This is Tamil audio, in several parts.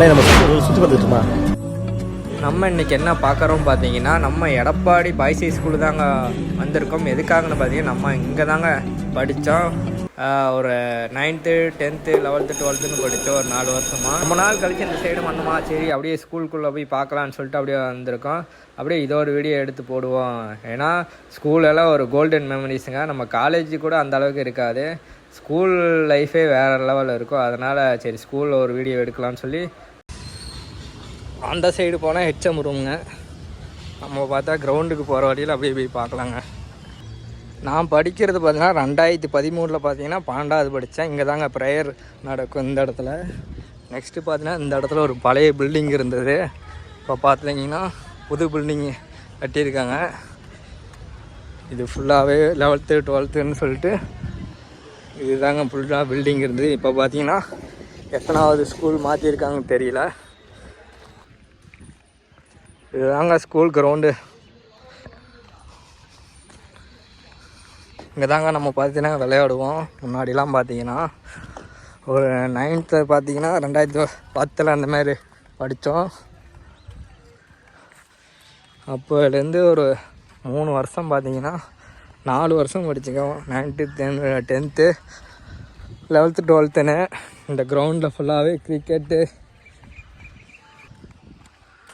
அண்ணே நம்ம சுற்றி பார்த்துட்டுமா நம்ம இன்னைக்கு என்ன பார்க்குறோம் பார்த்தீங்கன்னா நம்ம எடப்பாடி பாய்ஸ் ஸ்கூலு தாங்க வந்திருக்கோம். எதுக்காகன்னு பார்த்தீங்கன்னா நம்ம இங்கே தாங்க படித்தோம் ஒரு நைன்த்து டென்த்து லெவல்த்து டுவெல்த்துன்னு படித்தோம் ஒரு நாலு வருஷமாக ரொம்ப நாள் கழிச்சு இந்த சைடு வந்தோமா சரி அப்படியே ஸ்கூலுக்குள்ளே போய் பார்க்கலான்னு சொல்லிட்டு அப்படியே வந்திருக்கோம். அப்படியே இதோ ஒரு வீடியோ எடுத்து போடுவோம். ஏன்னா ஸ்கூலெல்லாம் ஒரு கோல்டன் மெமரிஸுங்க நம்ம காலேஜ் கூட அந்த அளவுக்கு இருக்காது. ஸ்கூல் லைஃபே வேறு லெவலில் இருக்கும். அதனால் சரி ஸ்கூலில் ஒரு வீடியோ எடுக்கலாம்னு சொல்லி அந்த சைடு போனால் ஹெச்எம் ரூமுங்க நம்ம பார்த்தா கிரவுண்டுக்கு போகிற வழியில் அப்படியே போய் பார்க்கலாங்க. நான் படிக்கிறது பார்த்தீங்கன்னா ரெண்டாயிரத்தி பதிமூணில் பார்த்தீங்கன்னா பன்னெண்டாவது படித்தேன். இங்கே தாங்க ப்ரேயர் நடக்கும் இந்த இடத்துல. நெக்ஸ்ட்டு பார்த்தீங்கன்னா இந்த இடத்துல ஒரு பழைய பில்டிங் இருந்தது. இப்போ பார்த்தீங்கன்னா புது பில்டிங் கட்டியிருக்காங்க. இது ஃபுல்லாகவே லெவல்த்து டுவெல்த்துன்னு சொல்லிட்டு இதுதாங்க ஃபுல்லாக பில்டிங் இருந்தது. இப்போ பார்த்தீங்கன்னா எத்தனாவது ஸ்கூல் மாற்றிருக்காங்கன்னு தெரியல. இதுதாங்க ஸ்கூல் கிரவுண்டு இங்கே தாங்க நம்ம பார்த்தீங்கன்னா விளையாடுவோம். முன்னாடிலாம் பார்த்தீங்கன்னா ஒரு நைன்த்து பார்த்தீங்கன்னா ரெண்டாயிரத்தி பத்தில் அந்த மாதிரி படித்தோம். அப்போலேருந்து ஒரு மூணு வருஷம் பார்த்தீங்கன்னா நாலு வருஷம் படிச்சுக்கோம் நைன்த்து டென் டென்த்து லெவல்த்து டுவெல்த்துன்னு இந்த கிரவுண்டில் ஃபுல்லாகவே கிரிக்கெட்டு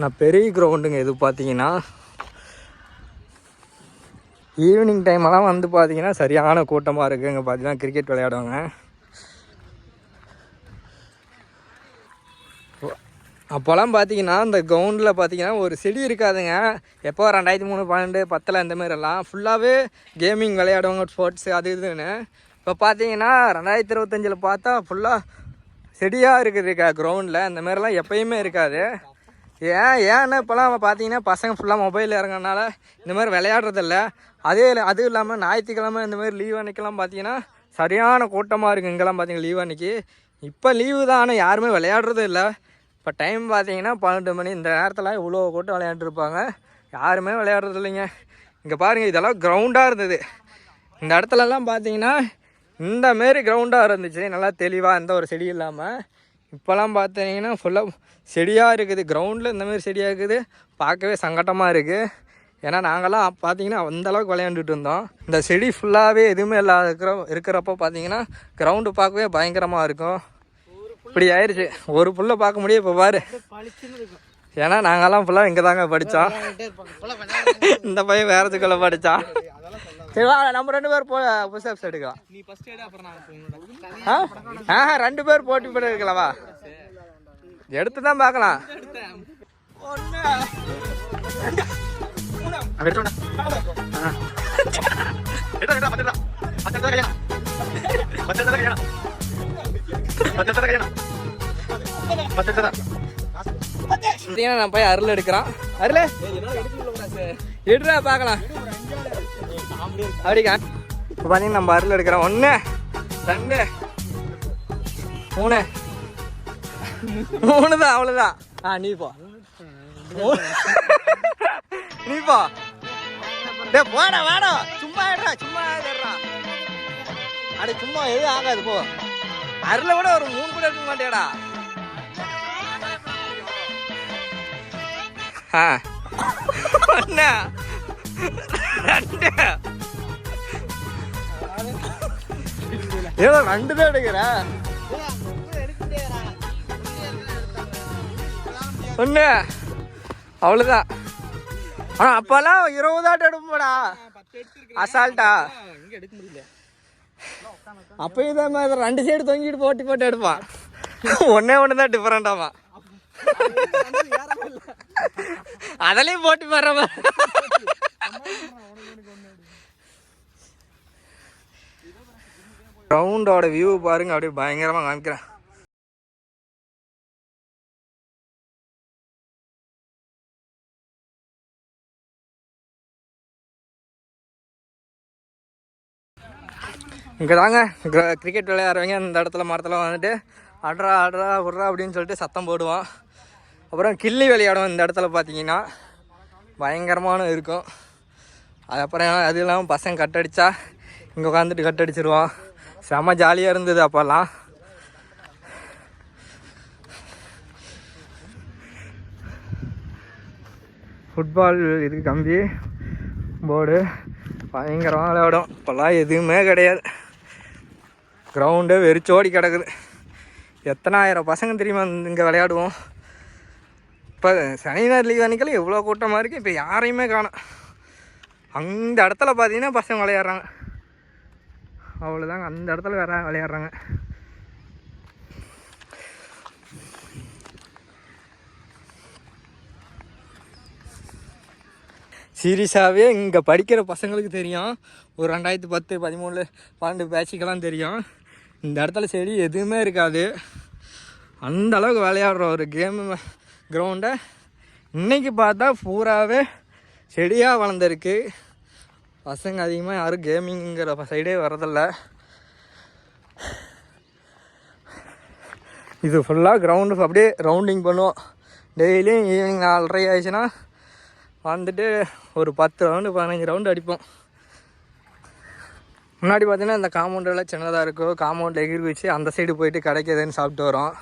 நான் பெரிய கிரவுண்டுங்க இது பார்த்தீங்கன்னா ஈவினிங் டைமெல்லாம் வந்து பார்த்தீங்கன்னா சரியான கூட்டமாக இருக்குது இங்கே பார்த்தீங்கன்னா கிரிக்கெட் விளையாடுவாங்க. அப்போல்லாம் பார்த்தீங்கன்னா இந்த கிரவுண்டில் பார்த்தீங்கன்னா ஒரு செடி இருக்காதுங்க. எப்போ ரெண்டாயிரத்தி மூணு பன்னெண்டு பத்தில் இந்த மாதிரிலாம் ஃபுல்லாகவே கேமிங் விளையாடுவாங்க ஸ்போர்ட்ஸு அது இதுன்னு. இப்போ பார்த்தீங்கன்னா ரெண்டாயிரத்தி இருபத்தஞ்சில் பார்த்தா ஃபுல்லாக செடியாக இருக்குது கிரவுண்டில் அந்த மாதிரிலாம் எப்பயுமே இருக்காது. ஏன் ஏன்னா இப்போலாம் பார்த்தீங்கன்னா பசங்க ஃபுல்லாக மொபைலில் இறங்குறதுனால இந்த மாதிரி விளையாடுறதில்ல. அதே அதுவும் இல்லாமல் ஞாயிற்றுக்கிழமை இந்த மாதிரி லீவ் அன்னைக்கெல்லாம் பார்த்தீங்கன்னா சரியான கூட்டமாக இருக்குது இங்கெல்லாம் பார்த்தீங்கன்னா லீவ் அன்னைக்கு. இப்போ லீவு தான் ஆனால் யாருமே விளையாடுறது இல்லை. இப்போ டைம் பார்த்தீங்கன்னா பன்னெண்டு மணி இந்த நேரத்தில் இவ்வளோ கூட்டம் விளையாண்டுருப்பாங்க யாருமே விளையாடுறது இல்லைங்க. இங்கே பாருங்கள் இதெல்லாம் கிரவுண்டாக இருந்தது. இந்த இடத்துலலாம் பார்த்தீங்கன்னா இந்த மாரி கிரவுண்டாக இருந்துச்சு. நல்லா தெளிவாக எந்த ஒரு செடி இல்லாமல் இப்போல்லாம் பார்த்தீங்கன்னா ஃபுல்லாக செடியாக இருக்குது. கிரவுண்டில் இந்த மாதிரி செடியாக இருக்குது. பார்க்கவே சங்கட்டமாக இருக்குது. ஏன்னா நாங்கள்லாம் பார்த்தீங்கன்னா அந்த அளவுக்கு விளையாண்டுட்டு இருந்தோம். இந்த செடி ஃபுல்லாகவே எதுவுமே இல்லாத இருக்கிற இருக்கிறப்போ பார்த்தீங்கன்னா கிரவுண்டு பார்க்கவே பயங்கரமாக இருக்கும். இப்படி ஆயிடுச்சு ஒரு புல்லை பார்க்க முடியும் இப்போ பாரு. ஏன்னா நாங்கெல்லாம் ஃபுல்லாக இங்கே தாங்க படித்தோம். இந்த பையன் வேற ஸ்கூலில் படித்தான். சரி வா நம்ம ரெண்டு பேர் போ புஷப்ஸ் எடுக்கலாம் நீ ஃபர்ஸ்ட் எடு அப்புறம் நான் ஆ? ரெண்டு பேர் போட்டி போட்டு இருக்கலாம் வா. எடுத்து தான் பார்க்கலாம். பார்த்தீங்கன்னா நான் போய் அருள் எடுக்கிறான். அருள். எடுறா பார்க்கலாம். அப்படிக்கா இப்போ பார்த்தீங்கன்னா நம்ம அருள் எடுக்கிறோம். ஒன்று ரெண்டு மூணு. மூணு தான் அவ்வளோதான் ஆ நீ போ. நீ போ. டே போடா வாடா. சும்மா எடுறா சும்மா எடுறா அட சும்மா எதுவும் ஆகாது போ. அருளை விட ஒரு மூணு கூட எடுக்க மாட்டேடா. ஆ. ஒன்று ரெண்டு. ஏதோ ரெண்டு தான் எடுக்கிறேன் ஒன்று அவ்வளோதான் ஆ அப்போல்லாம் இருபதாட்டு எடுப்போடா அசால்ட்டா அப்போ இதே மாதிரி ரெண்டு சைடு தொங்கிட்டு போட்டி போட்டு எடுப்பான் ஒன்னே ஒன்று தான் டிஃப்ரெண்டாமா அதுலயும் போட்டி போடுற கிரவுண்டோட வியூ பாருங்க அப்படியே பயங்கரமா காமிக்கிறேன். இங்கே தாங்க கிரிக்கெட் விளையாடுறவங்க இந்த இடத்துல மரத்தில் வந்துட்டு அட்ரா அட்ரா விட்றா அப்படின்னு சொல்லிட்டு சத்தம் போடுவான். அப்புறம் கில்லி விளையாடுவோம் இந்த இடத்துல பார்த்தீங்கன்னா பயங்கரமான இருக்கும். அதுக்கப்புறம் அது இல்லாமல் பசங்க கட்டடிச்சா இங்கே உட்காந்துட்டு கட்டடிச்சிருவான். செம ஜாலியாக இருந்தது அப்போல்லாம் ஃபுட்பால் இது கம்பி போர்டு பயங்கரமாக விளையாடும். இப்போல்லாம் எதுவுமே கிடையாது. கிரவுண்டே வெறிச்சோடி கிடக்குது. எத்தனாயிரம் பசங்க தெரியுமா இங்கே விளையாடுவோம். இப்போ சனி ஞாயிறு லீவ் அன்றைக்கெல்லாம் எவ்வளோ கூட்டமாக இருக்குது இப்போ யாரையுமே காணும். அந்த இடத்துல பார்த்தீங்கன்னா பசங்க விளையாடுறாங்க. அவ்வளோதாங்க அந்த இடத்துல வேற விளையாடுறாங்க. சீரியஸாகவே இங்கே படிக்கிற பசங்களுக்கு தெரியும். ஒரு ரெண்டாயிரத்து பத்து பதிமூணு பன்னெண்டு பேச்சுக்கெல்லாம் தெரியும். இந்த இடத்துல செடி எதுவுமே இருக்காது. அந்த அளவுக்கு விளையாடுற ஒரு கேம் கிரவுண்டை இன்றைக்கி பார்த்தா பூராவே செடியாக வளர்ந்துருக்கு. பசங்க அதிகமாக யாரும் கேமிங்கிற சைடே வரதில்ல இது ஃபுல்லாக கிரவுண்டு அப்படியே ரவுண்டிங் பண்ணுவோம். டெய்லியும் ஈவினிங் நாலரை ஆயிடுச்சுன்னா வந்துட்டு ஒரு பத்து ரவுண்டு பதினஞ்சு ரவுண்டு அடிப்போம். முன்னாடி பார்த்தீங்கன்னா இந்த காம்பவுண்டெல்லாம் சின்னதாக இருக்கும் காம்பவுண்ட் எகிரி வச்சு அந்த சைடு போயிட்டு கிடைக்கிதுன்னு சாப்பிட்டு வரோம்.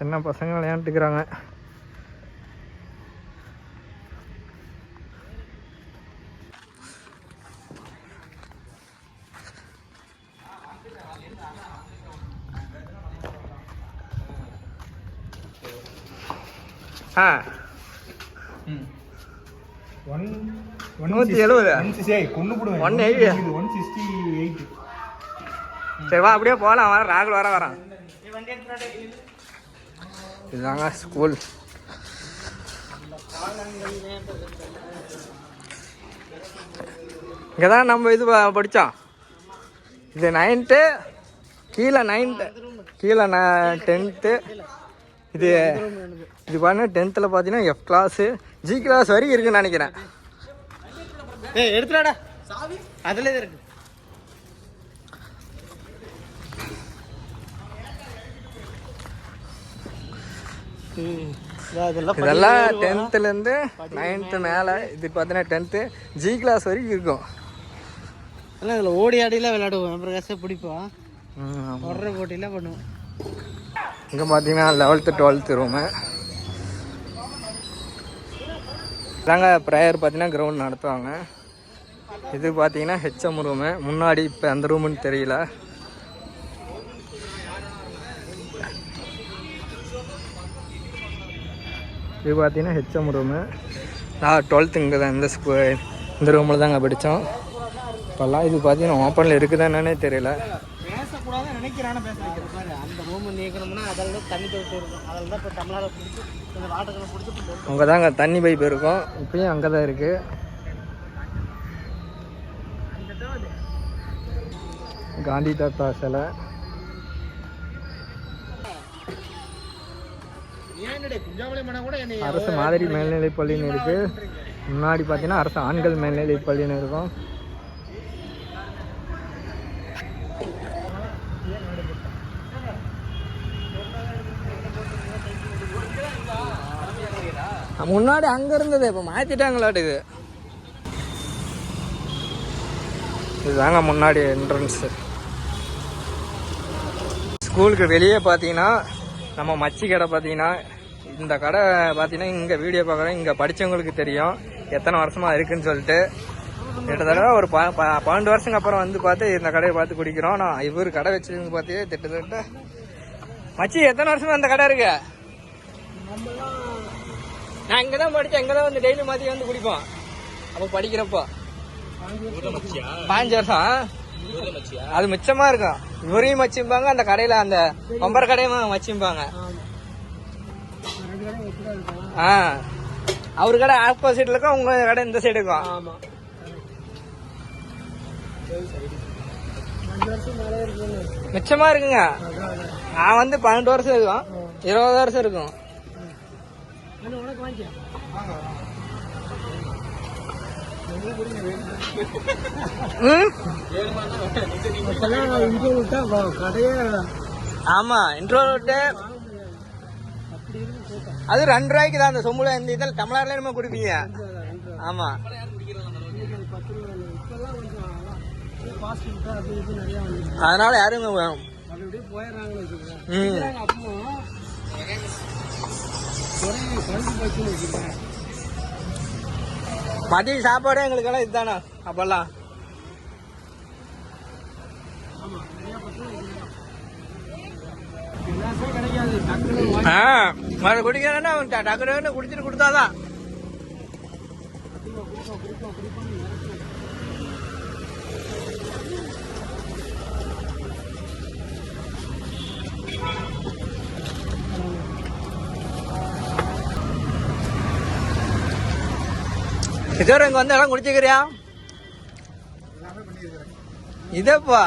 சின்ன பசங்க விளையாண்டுக்கிறாங்க. ஆ. ஒன் நூற்றி எழுபது one eighty one sixty eight சரி வா அப்படியே போகலாம் வர ராகுல் வர வரான். இதுதாங்க ஸ்கூல் இங்கே தான் நம்ம இது படித்தோம் இது நைன்த்து கீழே நைன்த்து கீழே ந டென்த்து இது இது பண்ண டென்த்தில் பார்த்தீங்கன்னா எஃப் கிளாஸு ஜி கிளாஸ் வரைக்கும் இருக்குன்னு நினைக்கிறேன். ஏ எடுத்துடாடா. அதில் இருக்கு. இதெல்லாம் டென்த்துலேருந்து நைன்த்து மேலே இது பார்த்தீங்கன்னா டென்த்து ஜி கிளாஸ் வரைக்கும் இருக்கும். எல்லாம் இதில் ஓடி ஆடிலாம் விளையாடுவோம். பிரகாசம் பிடிப்போம். ஓடுற போட்டிலாம் பண்ணுவோம். இங்கே பார்த்தீங்கன்னா லெவல்த்து டுவெல்த்து ரூமு இதாங்க ப்ரேயர் பார்த்தீங்கன்னா கிரவுண்ட் நடத்துவாங்க. இது பார்த்தீங்கன்னா ஹெச்எம் ரூமு முன்னாடி இப்போ அந்த ரூமுன்னு தெரியல. இது பார்த்தீங்கன்னா ஹெச்எம் ரூமு நான் டுவெல்த்து இங்கே தான் இந்த ஸ்கூ இந்த ரூமில் தாங்க படித்தோம். இப்போல்லாம் இது பார்த்தீங்கன்னா ஓப்பனில் இருக்குதா என்னன்னே தெரியல. பேசக்கூடாதுன்னு நினைக்கிறான பேச வைக்கிறது பாரு அந்த ரூம் நீக்கணும்னா அதில் தான் தண்ணி தொட்டு இருக்கும். அதில் தான் இப்போ தமிழால் பிடிச்சி இந்த வாட்டர்களை பிடிச்சி அங்கே தாங்க தண்ணி பைப் இருக்கும். இப்பயும் அங்கே தான் இருக்குது காந்தி தாத்தா சிலை. அரசு மாதிரி மேல்நிலைப் பள்ளின்னு இருக்குது முன்னாடி பார்த்தீங்கன்னா அரசு ஆண்கள் மேல்நிலைப் பள்ளின்னு இருக்கும். முன்னாடி அங்கே இருந்தது இப்போ மாற்றிட்டாங்களாட்டு இது. இதுதாங்க முன்னாடி என்ட்ரன்ஸு ஸ்கூலுக்கு வெளியே பார்த்தீங்கன்னா நம்ம மச்சி கடை பார்த்தீங்கன்னா இந்த கடை பார்த்தீங்கன்னா இங்கே வீடியோ பார்க்குறோம் இங்கே படித்தவங்களுக்கு தெரியும். எத்தனை வருஷமாக இருக்குன்னு சொல்லிட்டு. கிட்டத்தட்ட ஒரு ப பன்னெண்டு வருஷங்க அப்புறம் வந்து பார்த்து இந்த கடையை பார்த்து குடிக்கிறோம். நான் இவர் கடை வச்சிருந்து பார்த்து திட்டத்தட்ட. மச்சி எத்தனை வருஷமா இந்த கடை இருக்கு? நான் இங்கே தான் படித்தேன் இங்கே தான் வந்து டெய்லி மாற்றி வந்து குடிப்போம். அப்போ படிக்கிறப்போ. பாஞ்சு வருஷம் அது மிச்சமா இருக்கும். இவரையும் மச்சிம்பாங்க அந்த கடையில அந்த பம்பர் கடையும் மச்சிம்பாங்க. ஆ. அவர் கடை ஆப்போசிட்ல இருக்கும் உங்க கடை இந்த சைடு இருக்கும். மிச்சமா இருக்குங்க. நான் வந்து பன்னெண்டு வருஷம் இருக்கும். இருபது வருஷம் இருக்கும் உனக்கு வாங்கிக்க ம்? இப்போல்லாம் இங்கே விட்டா கடையே ஆமா இன்ட்ரோட்டு அது ரெண்டு ரூபாய்க்கு தான் அந்த சொம்புல இந்த இதில் தமிழ்நாடுல நம்ம குடிப்பீங்க. ஆமா. அதனால யாரும் போயிடுறாங்க மதிய சாப்பாடே எங்களுக்கெல்லாம் இதுதானா? அப்பெல்லாம். ஆ மறு குடிக்கிறேன்னா அவன் ட- டக்குனு குடிச்சிட்டு கொடுத்தாதான். கிஷோர் இங்க வந்து எல்லாம் குடிச்சுக்கிறியா? இதப்பா.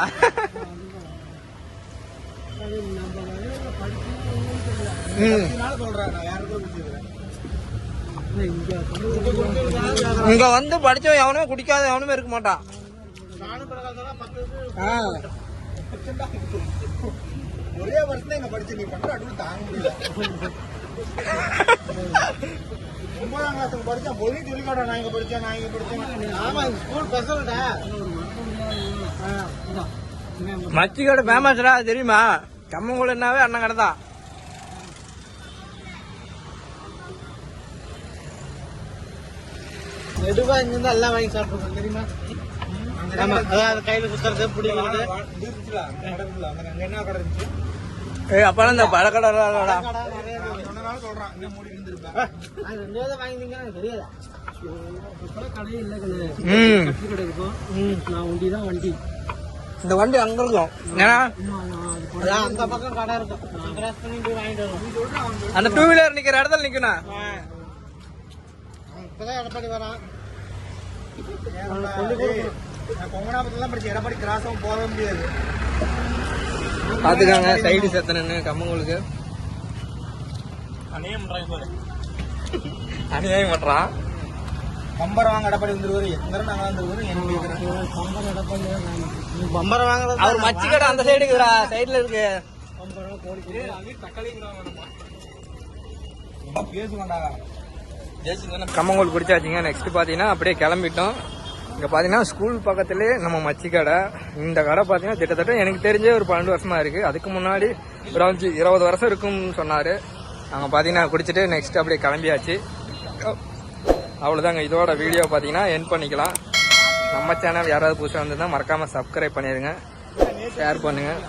இங்க வந்து படிச்சவன் எவனுமே குடிக்காத எவனுமே இருக்க மாட்டான். ஆ. ஒரே வருஷம் இங்க படிச்சு நீ பண்ற தாங்க முடியல. ஒன்பதாம் கிளாஸ் படிச்சேன் பொழுது சொல்லி காட்டுறேன் நான் இங்க படிச்சேன் நான் இங்க படிச்சேன். ஆமா ஸ்கூல் பசங்கடா மச்சி கடை ஃபேமஸ்டா தெரியுமா? கம்மங்குளனாவே அண்ணன் கடை தான் நெடுவா இங்க இருந்து எல்லாம் வாங்கி சாப்பிடுறோம் தெரியுமா? ஆமா அதாவது கையில குத்துறது பிடிக்கிறது. ஏய் இந்த பழக்கடை சொன்னனால சொல்றான் இன்னும் மூடி இருந்திருப்பேன் அது ரெண்டு பேரும் வாங்கினீங்க எனக்கு தெரியாதா? கடையே இல்லை கண்ணு. கடை இருக்கும் நான் வண்டி தான் வண்டி. இந்த வண்டி அங்க இருக்கும் ஏன்னா? அந்த பக்கம் கடை இருக்கும். அந்த டூ வீலர் நிக்கிற இடத்துல நிக்கணும் இப்பதான் எடப்பாடி வரான். நான் கொங்கனாபுரத்துல தான் படிச்சேன். எடப்பாடி கிராஸும் போக முடியாது. பாத்துக்காங்க சைடு செத்தனு கம்மங்களுக்கு அநியம் பண்றாங்க பாரு. அநியாயம் பண்றான் கம்பர் வாங்க எடப்பாடி வந்துருவாரு. எத்தனை நாங்க வந்துருவாரு பம்பரம் எடப்பாடி பம்பரம் வாங்குறது? அவர் மச்சி கடை அந்த சைடு இருக்குடா சைடுல இருக்கு. பம்பரம் கோழி பேசுவாண்டா கம்மங்கோல் குடிச்சாச்சுங்க. நெக்ஸ்ட் பார்த்தீங்கன்னா அப்படியே கிளம்பிட்டோம். இங்கே பார்த்தீங்கன்னா ஸ்கூல் பக்கத்துலேயே நம்ம மச்சி கடை இந்த கடை பார்த்தீங்கன்னா கிட்டத்தட்ட எனக்கு தெரிஞ்சே ஒரு பன்னெண்டு வருஷமா இருக்கு. அதுக்கு முன்னாடி ஒரு அஞ்சு இருபது வருஷம் இருக்கும்னு சொன்னார். நாங்கள் பார்த்தீங்கன்னா குடிச்சிட்டு நெக்ஸ்ட் அப்படியே கிளம்பியாச்சு. அவ்வளோதாங்க இதோட வீடியோ பார்த்தீங்கன்னா என் பண்ணிக்கலாம். நம்ம சேனல் யாராவது புதுசாக வந்திருந்தால் மறக்காமல் சப்ஸ்கிரைப் பண்ணிடுங்க ஷேர் பண்ணுங்கள்